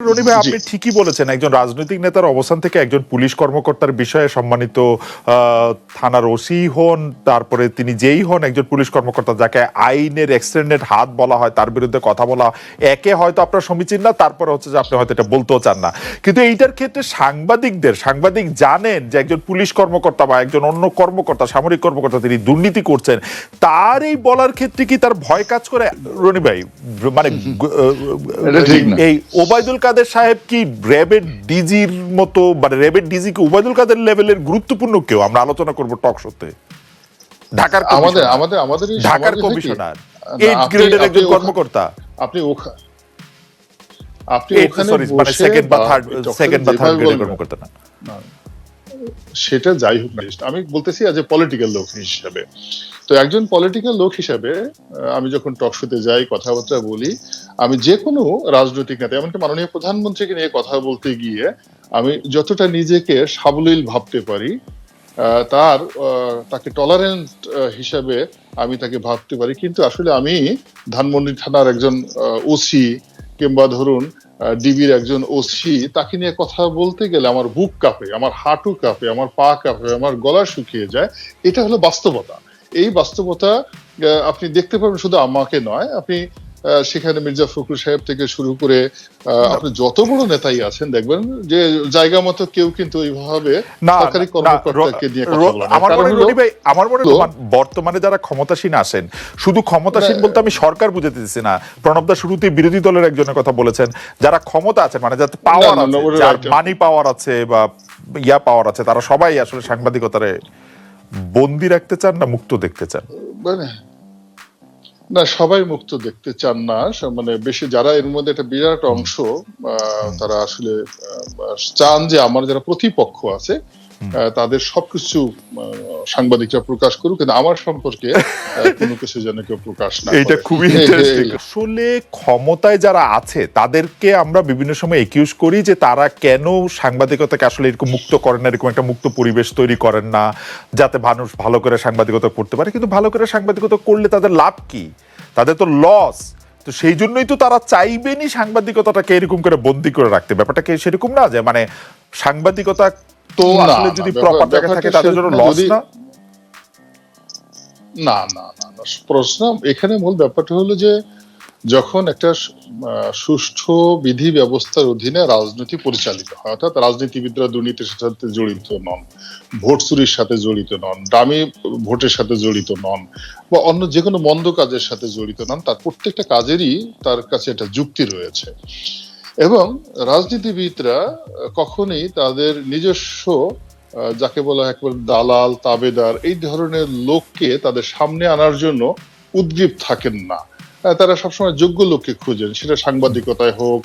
রনি ভাই আপনি ঠিকই বলেছেন একজন রাজনৈতিক নেতার অবস্থান থেকে একজন পুলিশ কর্মকর্তার বিষয়ে সম্মানিত থানার ওসি হন তারপরে তিনি যেই হন একজন পুলিশ কর্মকর্তা যাকে আইনের এক্সটেন্ডেড হাত বলা হয় তার বিরুদ্ধে কথা বলা একে হয়তো আপনার সমীচীন না তারপরে হচ্ছে যে আপনি হয়তো এটা বলতেও চান না। কিন্তু এইটার ক্ষেত্রে সাংবাদিকদের সাংবাদিক জানেন যে একজন পুলিশ কর্মকর্তা বা একজন অন্য কর্মকর্তা সামরিক কর্মকর্তা তিনি দুর্নীতি করছেন তার এই বলার ক্ষেত্রে কি তার ভয় কাজ করে? রনি ভাই মানে। এই ওবায়দুল কাদের সাহেব কি র্যাবের ডিজির মতো মানে র্যাবের ডিজি কি উবায়দুল কাদের লেভেলের গুরুত্বপূর্ণ কেউ? আমরা আলোচনা করব টক শোতে। ঢাকার আমাদের আমাদের আমাদের ঢাকার কমিশনার। এইট গ্রেডের একজন কর্মকর্তা। আপনি ওখানে আপনি ওখানে সরি মানে সেকেন্ড বা বা থার্ড সেকেন্ড বা থার্ড গ্রেডের কর্মকর্তা না। সেটা যাই হোক না, আমি বলতেছি আজ এ পলিটিক্যাল লোক হিসাবে। তো একজন পলিটিক্যাল লোক হিসাবে আমি যখন টক শোতে যাই, কথাবার্তা বলি, আমি যে কোনো রাজনৈতিক নেতা, এমনকি মাননীয় প্রধানমন্ত্রীকে নিয়ে কথা বলতে গিয়ে, আমি যতটা নিজেকে সাবলীল ভাবতে পারি তার তাকে টলারেন্ট হিসাবে আমি তাকে ভাবতে পারি। কিন্তু আসলে আমি ধানমন্ডি থানার একজন ওসি, কিংবা ধরুন ডিবির একজন ওসি, তাকে নিয়ে কথা বলতে গেলে আমার বুক কাঁপে, আমার হাঁটু কাঁপে, আমার পা কাঁপে, আমার গলা শুকিয়ে যায়। এটা হলো বাস্তবতা। এই বাস্তবতা আপনি দেখতে পাবেন শুধু আমাকে নয়, আপনি সেখানে মির্জা ফখরুল সাহেব থেকে শুরু করে আপনি যত বড় নেতাই আছেন দেখবেন যে জায়গা মতো কেউ কিন্তু এইভাবে না সরকারি কর্মকর্তাকে নিয়ে আমার মনে হয় ভাই আমার মনে হয় বর্তমানে যারা ক্ষমতাসীন আছেন শুধু ক্ষমতাসীন বলতে আমি সরকার বুঝাতে দিচ্ছি না। প্রণব দা শুরুতেই বিরোধী দলের একজনের কথা বলেছেন। যারা ক্ষমতা আছে মানে যাতে পাওয়ার আছে যার মানি পাওয়ার আছে বা ইয়া পাওয়ার আছে তারা সবাই আসলে সাংবাদিকতারে বন্দি রাখতে চান না মুক্ত দেখতে চান? মানে না সবাই মুক্ত দেখতে চান না। মানে বেশি যারা এর মধ্যে একটা বিরাট অংশ আহ, তারা আসলে চান যে আমার যারা প্রতিপক্ষ আছে তাদের সবকিছু সাংবাদিকরা প্রকাশ করুক কিন্তু আমার সম্পর্কে কোনো কিছু যেন কেউ প্রকাশ না করে। খুবই আসলে ক্ষমতায় যারা আছে তাদেরকে আমরা বিভিন্ন সময় একিউজ করি যে তারা কেন সাংবাদিকতাকে আসলে এরকম মুক্ত করেন না এরকম একটা মুক্ত পরিবেশ তৈরি করেন না যাতে মানুষ ভালো করে সাংবাদিকতা করতে পারে। কিন্তু ভালো করে সাংবাদিকতা করলে তাদের লাভ কি? তাদের তো লস তো সেই জন্যই তো তারা চাইবেনই সাংবাদিকতাটাকে এরকম করে বন্দি করে রাখতে। ব্যাপারটা কি সেরকম না যে মানে সাংবাদিকতা তো আসলে যদি প্রপার জায়গায় থাকে তাদের জন্য লস না? না না না প্রশ্ন এখানে মূল ব্যাপারটা হলো যে যখন একটা সুষ্ঠু বিধি ব্যবস্থার অধীনে রাজনীতি পরিচালিত হয় অর্থাৎ রাজনীতিবিদরা দুর্নীতির সাথে জড়িত নন ভোট চুরির সাথে জড়িত নন দামি ভোটের সাথে জড়িত নন বা অন্য যে কোনো মন্দ কাজের সাথে জড়িত নন তার প্রত্যেকটা কাজেরই তার কাছে একটা যুক্তি রয়েছে। এবং রাজনীতিবিদরা কখনই তাদের নিজস্ব যাকে বলা হয় একবার দালাল, তাবেদার, এই ধরনের লোককে তাদের সামনে আনার জন্য উদ্গ্রীব থাকেন না। তারা সবসময় যোগ্য লোককে খুঁজেন। সেটা সাংবাদিকতায় হোক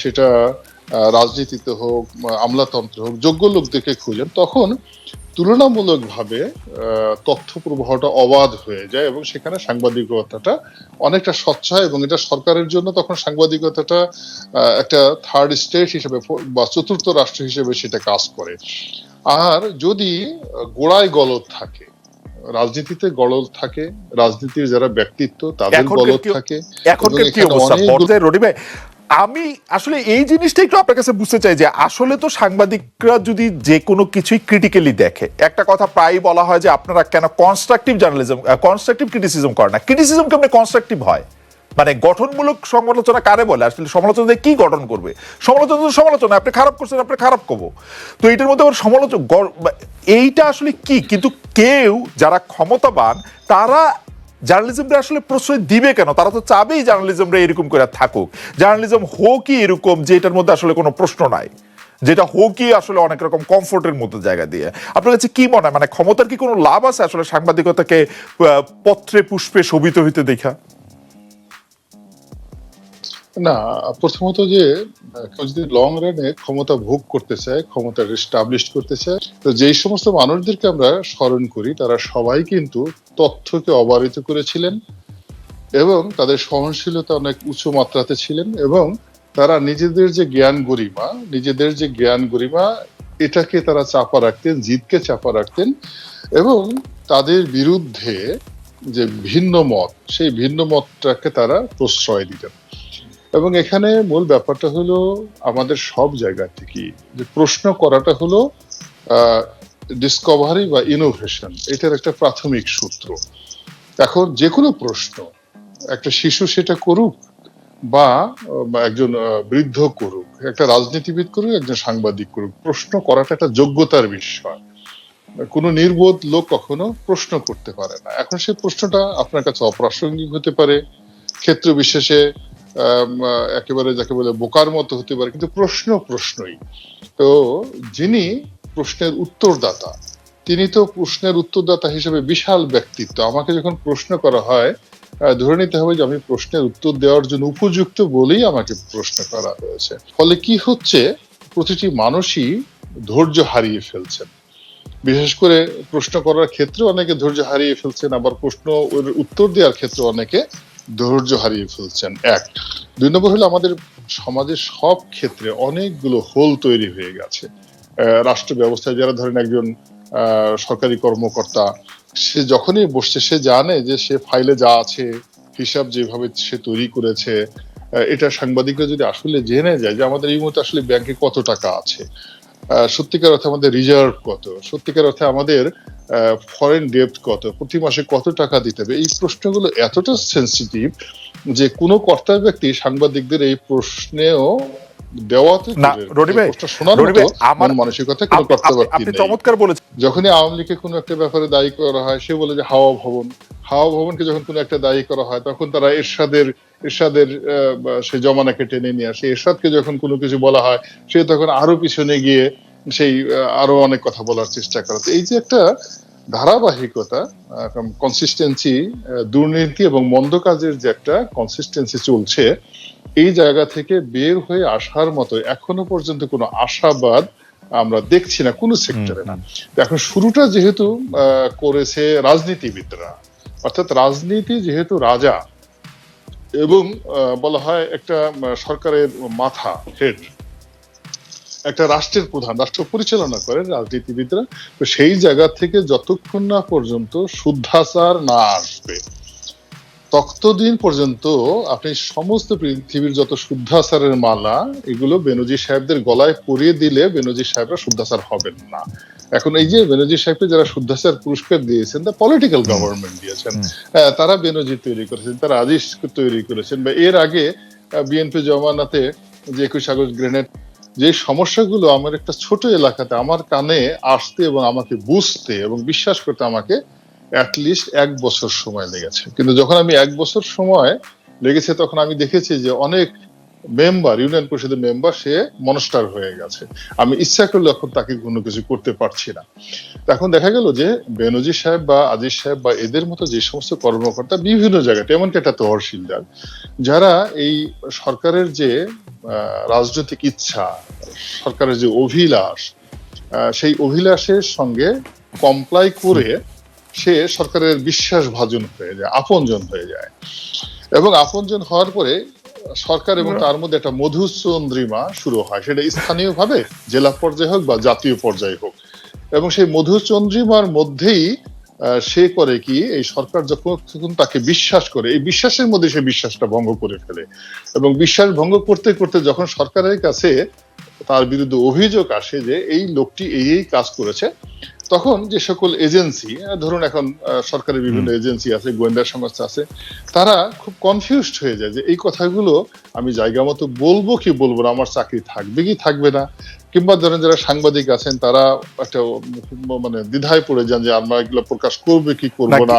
সেটা রাজনীতিতে হোক আমলাতন্ত্রে হোক যোগ্য লোকদেরকে খুঁজেন তখন তুলনামূলকভাবে তথ্য প্রবাহটা অবাধ হয়ে যায় এবং সেখানে সাংবাদিকতাটা অনেকটা স্বচ্ছ হয় এবং এটা সরকারের জন্য তখন সাংবাদিকতাটা একটা থার্ড স্টেট হিসেবে বা চতুর্থ রাষ্ট্র হিসেবে সেটা কাজ করে। আর যদি গোড়ায় গলদ থাকে রাজনীতিতে গলদ থাকে রাজনীতির যারা ব্যক্তিত্ব তাদের গলদ থাকে এবং কি অবস্থা? রনি ভাই আমি আসলে এই জিনিসটা একটু আপনার কাছে বুঝতে চাই যে আসলে তো সাংবাদিকরা যদি যে কোনো কিছুই ক্রিটিক্যালি দেখে, একটা কথা প্রায়ই বলা হয় যে আপনারা কেন কনস্ট্রাকটিভ জার্নালিজম কনস্ট্রাকটিভ ক্রিটিসিজম করে না। ক্রিটিসিজম কেমন কনস্ট্রাকটিভ হয়? মানে গঠনমূলক সমালোচনা কারে বলে? আসলে সমালোচনা কি গঠন করবে? সমালোচনা তো সমালোচনা, আপনি খারাপ করছেন, আপনি খারাপ করব। তো এইটার মধ্যে আবার সমালোচক এইটা আসলে কি? কিন্তু কেউ যারা ক্ষমতাবান, তারা জার্নালিজমটা আসলে প্রশ্রয় দিবে কেন? তারা তো চাবেই জার্নালিজমরা এরকম করে থাকুক। জার্নালিজম হোকই এরকম যে এটার মধ্যে আসলে কোনো প্রশ্ন নাই। যেটা হোকই আসলে অনেক রকম কমফোর্টের মতো জায়গা দিয়ে। আপনার কাছে কি মনে হয়? মানে ক্ষমতার কি কোনো লাভ আছে আসলে সাংবাদিকতাকে পত্রে, পুষ্পে শোভিত হইতে দেখা? না, প্রথমত যে, কেউ যদি লং রানে ক্ষমতা ভোগ করতে চায়, ক্ষমতা রেস্টাবলিশ করতে চায়, তো যেই সমস্ত মানুষদেরকে আমরা স্মরণ করি, তারা সবাই কিন্তু তথ্যকে অবারিত করেছিলেন এবং তাদের সহনশীলতা অনেক উঁচু মাত্রাতে ছিলেন এবং তারা নিজেদের যে জ্ঞান গরিমা, নিজেদের যে জ্ঞান গরিমা, এটাকে তারা চাপা রাখতেন জিতকে চাপা রাখতেন এবং তাদের বিরুদ্ধে যে ভিন্ন মত, সেই ভিন্ন মতটাকে তারা প্রশ্রয় দিতেন। এবং এখানে মূল ব্যাপারটা হলো আমাদের সব জায়গা থেকে যে প্রশ্ন করাটা হলো ডিসকভারি বা ইনোভেশন এটার একটা প্রাথমিক সূত্র। এখন যে কোনো প্রশ্ন, একটা শিশু সেটা করুক বা একজন বৃদ্ধ করুক, একটা রাজনীতিবিদ করুক, একজন সাংবাদিক করুক, প্রশ্ন করাটা একটা যোগ্যতার বিষয়। কোনো নির্বোধ লোক কখনো প্রশ্ন করতে পারে না। এখন সেই প্রশ্নটা আপনার কাছে অপ্রাসঙ্গিক হতে পারে। ক্ষেত্র বিশেষে একেবারে যাকে বলে বোকার মতো হতে পারে, কিন্তু প্রশ্ন প্রশ্নই। তো যিনি প্রশ্নের উত্তরদাতা, তিনি তো প্রশ্নের উত্তরদাতা হিসেবে বিশাল ব্যক্তিত্ব। আমাকে যখন প্রশ্ন করা হয় ধরে নিতে হবে যে আমি প্রশ্নের উত্তর দেওয়ার জন্য উপযুক্ত বলেই আমাকে প্রশ্ন করা হয়েছে। ফলে কি হচ্ছে, প্রতিটি মানুষই ধৈর্য হারিয়ে ফেলছেন। বিশেষ করে প্রশ্ন করার ক্ষেত্রে অনেকে ধৈর্য হারিয়ে ফেলছেন, আবার প্রশ্ন উত্তর দেওয়ার ক্ষেত্রে অনেকে ধৈর্য হারিয়ে ফেলছেন। এক। দুই নম্বর হলো আমাদের সমাজের সব ক্ষেত্রে অনেকগুলো হোল তৈরি হয়ে গেছে। রাষ্ট্র ব্যবস্থায় যারা ধরেন একজন সরকারি কর্মকর্তা, সে যখনই বসছে, সে জানে যে সে ফাইলে যা আছে, হিসাব যেভাবে সে তৈরি করেছে এটা সাংবাদিকরা যদি আসলে জেনে যায় যে আমাদের এই মুহূর্তে আসলে ব্যাংকে কত টাকা আছে সত্যিকার অর্থে আমাদের রিজার্ভ কত, সত্যিকার অর্থে আমাদের ফরেন ডেপ্ট কত প্রতি মাসে কত টাকা দিতে হবে এই প্রশ্নগুলো এতটা সেন্সিটিভ যে কোনো কর্তা ব্যক্তি সাংবাদিকদের এই প্রশ্নেও যখনই আওয়ামী লীগকে কোনো একটা ব্যাপারে দায়ী করা হয় সে বলে যে হাওয়া ভবন হাওয়া ভবনকে যখন কোনো একটা দায়ী করা হয় তখন তারা এরশাদের এরশাদের সে জমানাকে টেনে নিয়ে আসে এরশাদকে যখন কোনো কিছু বলা হয় সে তখন আরও পিছনে গিয়ে সেই আরও অনেক কথা বলার চেষ্টা করে তো এই যে একটা ধারাবাহিকতা কনসিস্টেন্সি দুর্নীতি এবং মন্দ কাজের যে একটা কনসিস্টেন্সি চলছে এই জায়গা থেকে বের হয়ে আসার মতো এখনও পর্যন্ত কোনো আশাবাদ আমরা দেখছি না কোনো সেক্টরে না। এখন শুরুটা যেহেতু আহ, করেছে রাজনীতিবিদরা অর্থাৎ রাজনীতি যেহেতু রাজা এবং আহ, বলা হয় একটা সরকারের মাথা হেড একটা রাষ্ট্রের প্রধান রাষ্ট্র পরিচালনা করেন রাজনীতিবিদরা তো সেই জায়গা থেকে যতক্ষণ না পর্যন্ত শুদ্ধাচার না আসবে ততদিন পর্যন্ত আপনি সমস্ত পৃথিবীর যত শুদ্ধাচারের মালা এগুলো বেনজি সাহেবদের গলায় পরিয়ে দিলে বেনজি সাহেবরা শুদ্ধাচার হবেন না এখন এই যে বেনজি সাহেবকে যারা শুদ্ধাচার পুরস্কার দিয়েছেন তা পলিটিক্যাল গভর্নমেন্ট দিয়েছেন হুম। তারা বেনজি তৈরি করেছেন তারা আজিজ তৈরি করেছেন বা এর আগে বিএনপি জমানাতে যে একুশ আগস্ট গ্রেনেড যে সমস্যাগুলো আমার একটা ছোট এলাকাতে আমার কানে আসতে এবং আমাকে বুঝতে এবং বিশ্বাস করতে আমাকে অ্যাটলিস্ট এক বছর সময় লেগেছে। কিন্তু যখন আমি এক বছর সময় লেগেছে, তখন আমি দেখেছি যে অনেক মেম্বার, ইউনিয়ন পরিষদের মেম্বার, সে মনস্টার হয়ে গেছে। আমি ইচ্ছা করলে এখন তাকে কোনো কিছু করতে পারছি না। এখন দেখা গেল যে বেনজি সাহেব বা আজিজ সাহেব বা এদের মতো যে সমস্ত কর্মকর্তা বিভিন্ন জায়গায় এমনকি একটা তহসিলদার, যারা এই সরকারের যে রাজনৈতিক ইচ্ছা, সরকারের যে অভিলাষ সেই অভিলাষের সঙ্গে কমপ্লাই করে সে সরকারের বিশ্বাস ভাজন হয়ে যায়, আপনজন হয়ে যায়। এবং আপনজন হওয়ার পরে সরকার এবং তার মধ্যে একটা মধুচন্দ্রিমা শুরু হয়। সেটা স্থানীয় ভাবে জেলা পর্যায়ে হোক বা জাতীয় পর্যায়ে হোক। এবং সেই মধুচন্দ্রিমার মধ্যেই সে করে কি এই সরকার যখন যখন তাকে বিশ্বাস করে। এই বিশ্বাসের মধ্যে সে বিশ্বাসটা ভঙ্গ করে ফেলে। এবং বিশ্বাস ভঙ্গ করতে করতে যখন সরকারের কাছে তার বিরুদ্ধে অভিযোগ আসে যে এই লোকটি এই এই কাজ করেছে তখন যে সকল এজেন্সি ধরুন এখন সরকারের বিভিন্ন এজেন্সি আছে গোয়েন্দা সংস্থা আছে তারা খুব কনফিউজড হয়ে যায় যে এই কথাগুলো আমি জায়গা মতো বলব কি বলব না আমার চাকরি থাকবে কি থাকবে না? কিংবা ধরেন যারা সাংবাদিক আছেন তারা একটা মানে দ্বিধায় পড়ে যান যে আমরা এগুলো প্রকাশ করবে কি করব না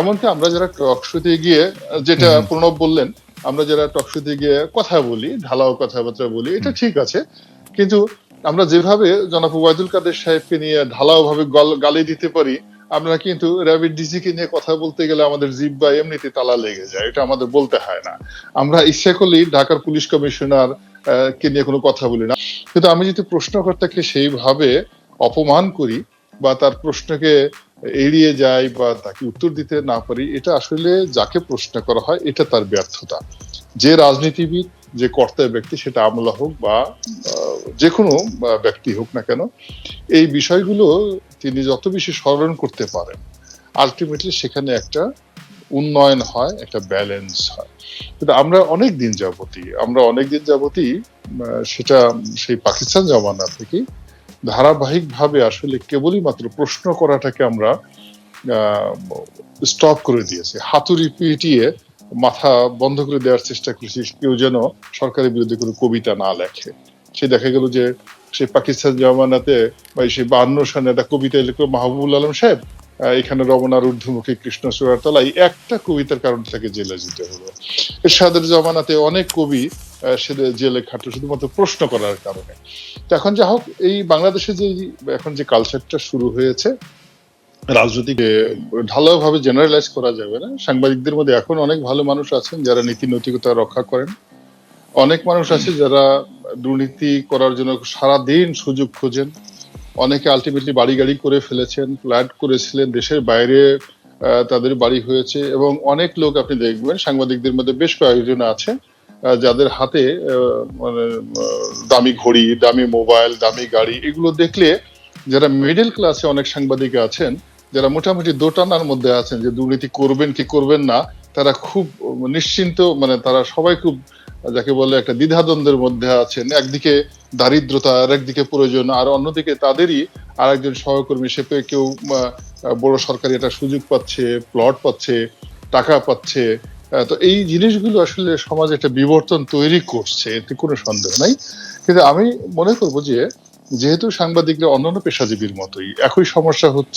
এমনকি আমরা যারা টক শোতে গিয়ে যেটা প্রণব বললেন আমরা যারা টক শোতে গিয়ে কথা বলি ঢালাও কথাবার্তা বলি এটা ঠিক আছে। কিন্তু আমরা যেভাবে জনাব ওয়াইদুল কাদের সাহেবকে নিয়ে ঢালাও ভাবে গালি দিতে পারি আমরা কিন্তু র্যাবিড ডিসি কে নিয়ে কথা বলতে গেলে আমাদের জিভ বা এমনিতে তালা লেগে যায়, এটা আমাদের বলতে হয় না। আমরা ইচ্ছা করলেই ঢাকার পুলিশ কমিশনার কে নিয়ে কোনো কথা বলি না। কিন্তু আমি যদি প্রশ্নকর্তাকে সেইভাবে অপমান করি বা তার প্রশ্নকে এড়িয়ে যাই বা তাকে উত্তর দিতে না পারি, এটা আসলে যাকে প্রশ্ন করা হয়, এটা তার ব্যর্থতা। যে রাজনীতিবিদ যে কর্তা ব্যক্তি সেটা আমলা হোক বা যে কোনো ব্যক্তি হোক না কেন, এই বিষয়গুলো তিনি যত বেশি স্মরণ করতে পারেন আলটিমেটলি সেখানে একটা উন্নয়ন হয়, একটা ব্যালেন্স হয়। কিন্তু আমরা অনেক দিন যাবতই, আমরা অনেক দিন যাবতই সেটা সেই পাকিস্তান জমানা থেকে ধারাবাহিকভাবে আসলে কেবলই মাত্র প্রশ্ন করাটাকে আমরা স্টপ করে দিয়েছি, হাতুড়ি পিটিয়ে মাথা বন্ধ করে দেওয়ার চেষ্টা করেছি কেউ যেন সরকারের বিরুদ্ধে কোনো কবিতা না লেখে। সে দেখা গেল যে সেই পাকিস্তান জমানাতে বা সেই বাহান্ন সনে একটা কবিতা লিখলো মাহবুবুল আলম সাহেব এখানে রমনার ঊর্ধ্বমুখী কৃষ্ণ চূড়ার তলায় একটা কবিতার কারণে তাকে জেলে যেতে হলো। এরশাদের জমানাতে অনেক কবি সে জেলে খাটলো শুধুমাত্র প্রশ্ন করার কারণে। এখন যা হোক, এই বাংলাদেশে যে, এখন যে কালচারটা শুরু হয়েছে রাজনৈতিক ঢালাও ভাবে জেনারেলাইজ করা যাবে না। সাংবাদিকদের মধ্যে এখন অনেক ভালো মানুষ আছেন যারা নীতি নৈতিকতা রক্ষা করেন। অনেক মানুষ আছে যারা দুর্নীতি করার জন্য সারা দিন সুযোগ খোঁজেন। অনেকে আলটিমেটলি বাড়ি গাড়ি করে ফেলেছেন, ফ্ল্যাট করেছিলেন, দেশের বাইরে তাদের বাড়ি হয়েছে এবং অনেক লোক আপনি দেখবেন, সাংবাদিকদের মধ্যে বেশ কয়েকজন আছে যাদের হাতে মানে দামি ঘড়ি, দামি মোবাইল, দামি গাড়ি, এগুলো দেখলে যারা মিডল ক্লাসে অনেক সাংবাদিক আছেন যারা মোটামুটি দোটানার মধ্যে আছেন যে দুর্নীতি করবেন কি করবেন না, তারা খুব নিশ্চিন্ত মানে তারা সবাই খুব, যাকে বলে একটা দ্বিধাদ্বন্দ্বের মধ্যে আছেন। একদিকে দারিদ্রতা আর একদিকে প্রয়োজন, আর অন্যদিকে তাদেরই আর একজন সহকর্মী পেয়ে কেউ বড় সরকারি একটা সুযোগ পাচ্ছে প্লট পাচ্ছে, টাকা পাচ্ছে। তো এই জিনিসগুলো আসলে সমাজে একটা বিবর্তন তৈরি করছে, এতে কোনো সন্দেহ নাই। কিন্তু আমি মনে করব যে, যেহেতু সাংবাদিকরা অন্যান্য পেশাজীবীর মতোই, একই সমস্যা হচ্ছে